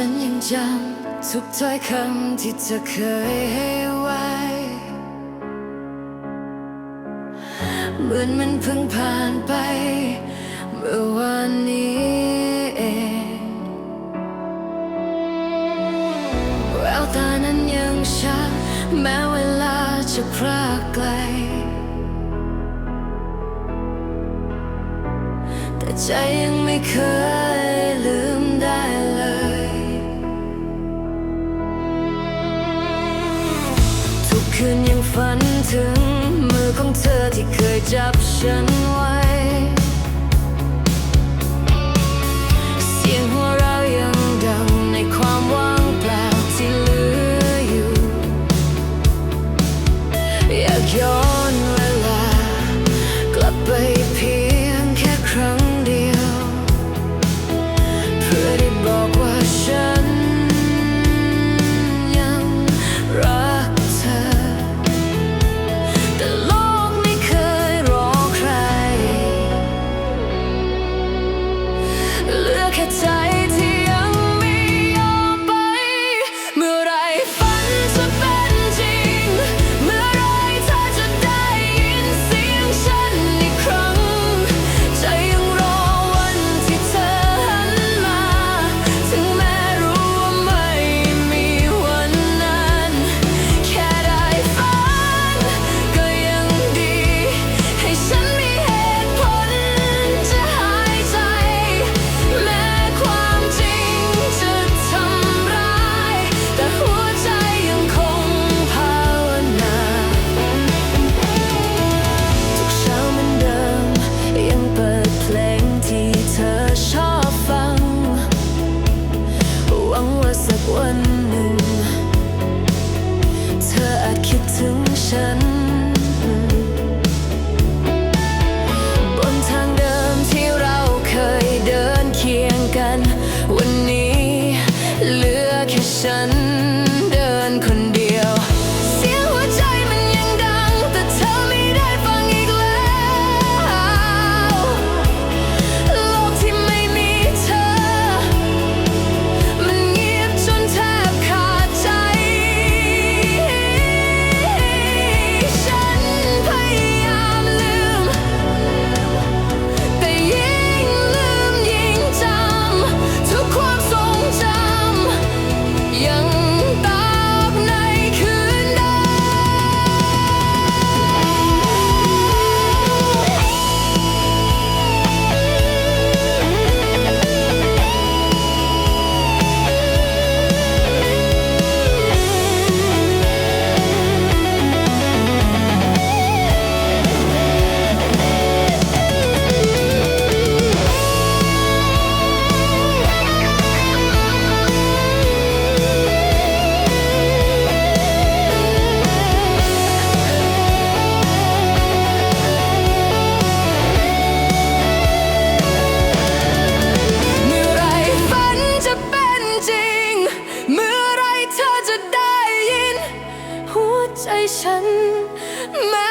ฉันยังจำทุกถ้อยคำที่เธอเคยให้ไว้ เหมือนมันเพิ่งผ่านไป เมื่อวันนี้เองแววตานั้นยังชัดแม้เวลาจะพรากไกล แต่ใจยังไม่เคยลืม คืนยังฝันถึงมือของเธอที่เคยจับฉันไว้ emotions ฉันแม้